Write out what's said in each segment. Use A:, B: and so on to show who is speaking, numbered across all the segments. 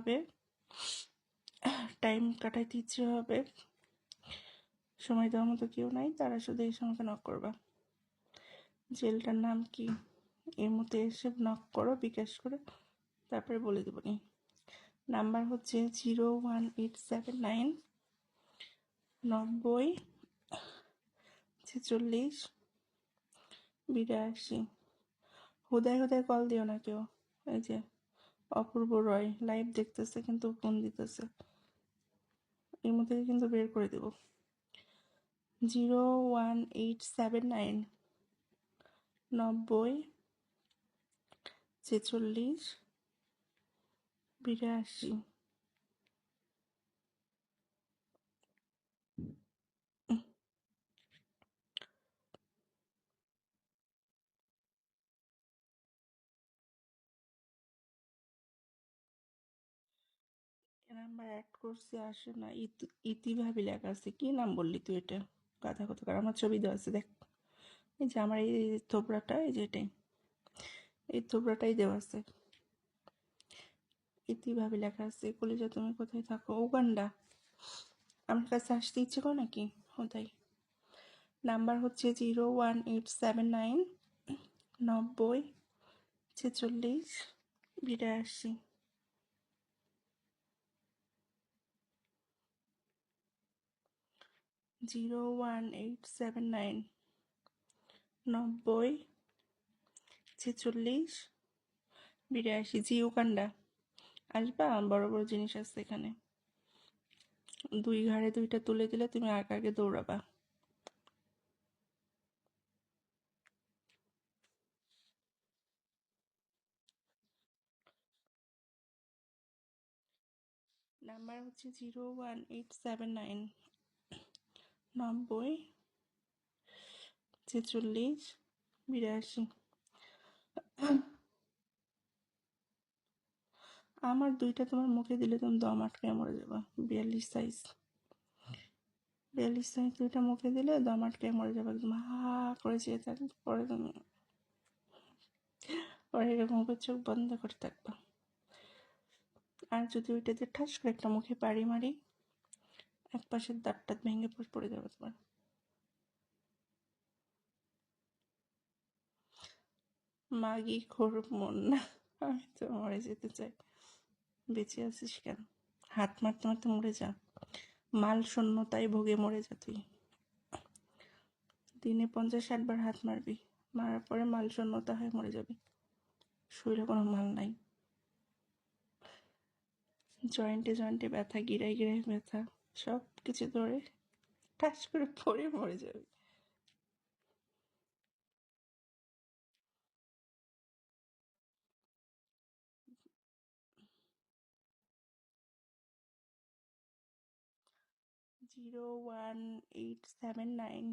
A: হবে। টাইম কাটাইতে ইচ্ছে হবে। সময় দেওয়ার মতো কেউ নাই, তারা শুধু এসে আমাকে নক করবা। জেলটার নাম কি? মধ্যে এসে নক করো, বিকাশ করে, তারপরে বলে দেবো নি। নাম্বার হচ্ছে zero one eight seven nine নব্বই ছেচল্লিশ, বিরাশি। হুদায় হুদায় কল দিও না কেউ। এই যে অপূর্ব রয়। লাইভ দেখতেছে কিন্তু ফোন দিতেছে। এর মধ্যে কিন্তু বের করে দেব। Zero one eight seven nine নব্বই ছেচল্লিশ বিরাশি নাম্বার অ্যাড করছি, আসে না, ইতি- ইতিভাবে লেখা আছে। কি নাম বললি তুই এটা? গাধা কোথাকার আমার ছবি দেওয়া আছে, দেখ। এই যে আমার এই থোবড়াটা, এই যে এটাই। এই থোবড়াটাই দেওয়া আছে। ইতিভাবে লেখা আছে, কলিজা তুমি কোথায় থাকো? উগান্ডা। আমার কাছে আসতে ইচ্ছে করে নাকি ওটাই নাম্বার হচ্ছে zero one eight seven nine নব্বই ছেচল্লিশ বিরাশি। Zero one eight seven nine নব্বই, ছেচল্লিশ, বিরাশি, জি উকান্ডা আসবা? বড় বড় জিনিস আছে এখানে। দুই ঘাড়ে দুইটা তুলে দিলে তুমি আগে দৌড়াবা? নাম্বার হচ্ছে zero one eight seven nine নব্বই, ছেচল্লিশ, বিরাশি। আমার দুইটা তোমার মুখে দিলে তুমি দম আটকে মরে যাবা। বিয়াল্লিশ সাইজ বিয়াল্লিশ সাইজ দুইটা মুখে দিলে দম আটকে মরে যাবে। একদম হা করে চেয়ে থাকলে পরে তুমি পরে এরকম করে চোখ বন্ধ করে থাকবা। আর যদি ওইটাতে ঠাস করে একটা মুখে পাড়ি মারি এক পাশের দাঁতটা ভেঙে পড়ে যাবে তোমার। মাগি খোর মন না, আমি তো মরে যেতে চাই। বেঁচে আছিস কেন? হাত মারতে মারতে মরে যা। মাল শূন্যতায় ভোগে মরে যা তুই। দিনে পঞ্চাশ ষাট বার হাত মারবি, মারার পরে মাল শূন্যতা হয়ে মরে যাবি। শরীরে কোনো মাল নাই। জয়েন্টে জয়েন্টে ব্যথা, গিরায় গিরায় ব্যথা। সব কিছু ধরে ঠাস করে পড়ে মরে যাবে। Zero one eight seven nine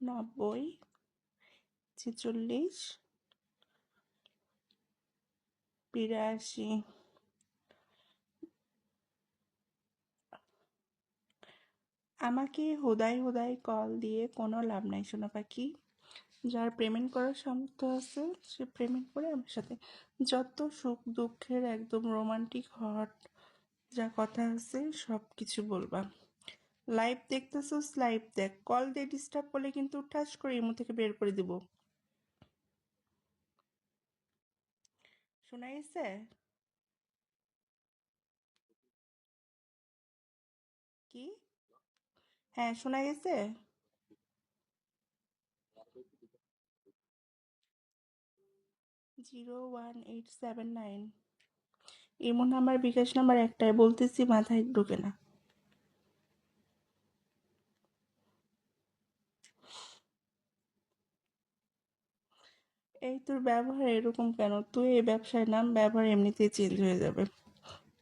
A: নব্বই ছেচল্লিশ বিরাশি আমাকে হোদাই হোদাই কল দিয়ে কোনো লাভ নাই সোনা পাখি। যার পেমেন্ট করার সামর্থ্য আছে, সে পেমেন্ট করে আমার সাথে যত সুখ দুঃখের একদম রোমান্টিক হট যা কথা আছে সব কিছু বলবা। লাইভ দেখতেছোস লাইভ দেখ। কল দিয়ে ডিস্টার্ব করলে কিন্তু ঠাস করে ইমো থেকে বের করে দিব। শোনা গেছে? কি? হ্যাঁ শোনা গেছে? Zero one eight seven nine. Imo number bKash number একটাই বলতেছি মাথায় ঢোকে না। এই তোর ব্যবহার এরকম কেন? তুই এই ব্যবসায় নাম, ব্যবহার এমনিতেই চেঞ্জ হয়ে যাবে।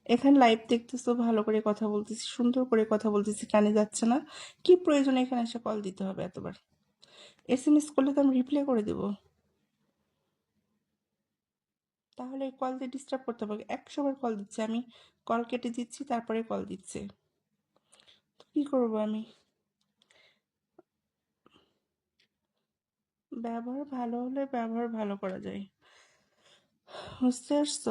A: এখানে লাইভ দেখতেছো, ভালো করে কথা বলতেছি, সুন্দর করে কথা বলতেছি, কানে যাচ্ছে না। কি প্রয়োজন এখানে এসে কল দিতে হবে এতবার? এস এম এস করলে তো আমি রিপ্লাই করে দেব। তাহলে কল দিয়ে ডিস্টার্ব করতে হবে। একশো বার কল দিচ্ছে, আমি কল কেটে দিচ্ছি, তারপরে কল দিচ্ছে। তো কি করব আমি? ব্যবহার ভালো হলে ব্যবহার ভালো করা যায়। বুঝতে পারছ?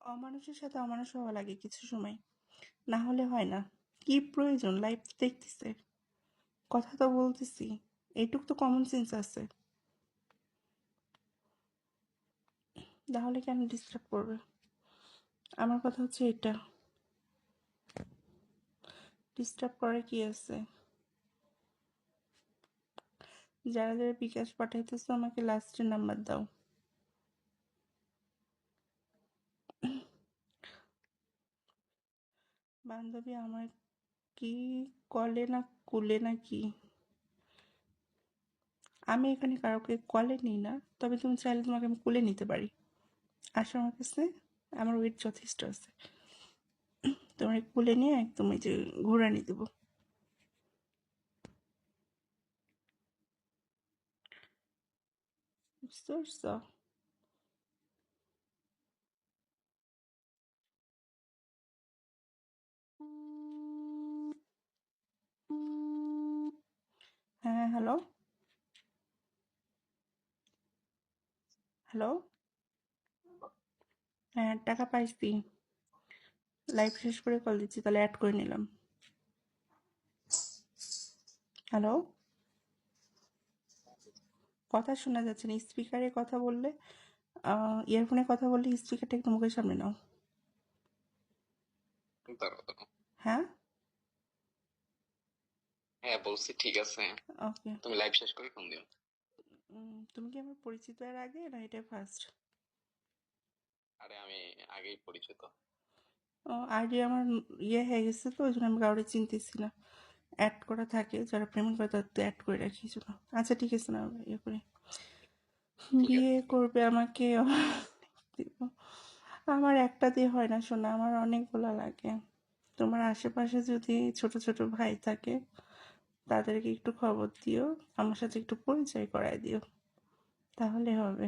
A: অমানুষের সাথে অমানুষ হওয়া লাগে কিছু সময়। না হলে হয় না। কি প্রয়োজন? লাইফ দেখতেছে। কথা তো বলতেছি। এইটুক তো কমন সেন্স আছে। তাহলে কেন ডিস্টার্ব করবে? আমার কথা হচ্ছে এটা। ডিস্টার্ব করে কি আছে? যারা যারা বিকাশ পাঠাইতেছো, আমাকে লাস্টের নাম্বার দাও। বান্ধবী আমার কি কলে না কুলে না কি? আমি এখানে কাউকে কলে নিই না, তবে তুমি চাইলে তোমাকে আমি কুলে নিতে পারি। আসো আমার কাছে, আমার ওয়েট যথেষ্ট আছে। তোমার কুলে নিয়ে একদম এই যে ঘোরানি দেবো। বুঝতে হ্যালো? হ্যাঁ টাকা পাইছি। লাইভ শেষ করে কল দিচ্ছি তাহলে অ্যাড করে নিলাম। হ্যালো কথা শোনা যাচ্ছে না স্পিকারে কথা বললে ইয়ারফোনে কথা বললে স্পিকারটা একটু মুখের সামনে নাও। হ্যাঁ?
B: হ্যাঁ বলছি ঠিক আছে।
A: ওকে
B: তুমি লাইভ শেষ করে ফোন দিও।
A: তুমি কি আমার পরিচিত এর আগে না এটা ফার্স্ট
B: আরে আমি আগেই পরিচিত।
A: ও আইডি আমার ইয়ে হয়ে গেছে তো ওই জন্য আমি কাউকে চিনতেছি না। অ্যাড করা থাকে যারা পেমেন্ট করে তাদের অ্যাড করে রাখি জন্য। আচ্ছা ঠিক আছে না ইয়ে করে। বিয়ে করবে আমাকে আমার একটা দিয়ে হয় না শোনা আমার অনেকগুলো লাগে। তোমার আশেপাশে যদি ছোট ছোট ভাই থাকে তাদেরকে একটু খবর দিও, আমার সাথে একটু পরিচয় করায় দিও। তাহলে হবে।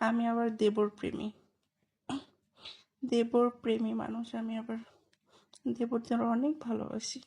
A: আমি আবার দেবর প্রেমী। দেবর প্রেমী মানুষ আমি আবার, দেবরদের অনেক ভালোবাসি।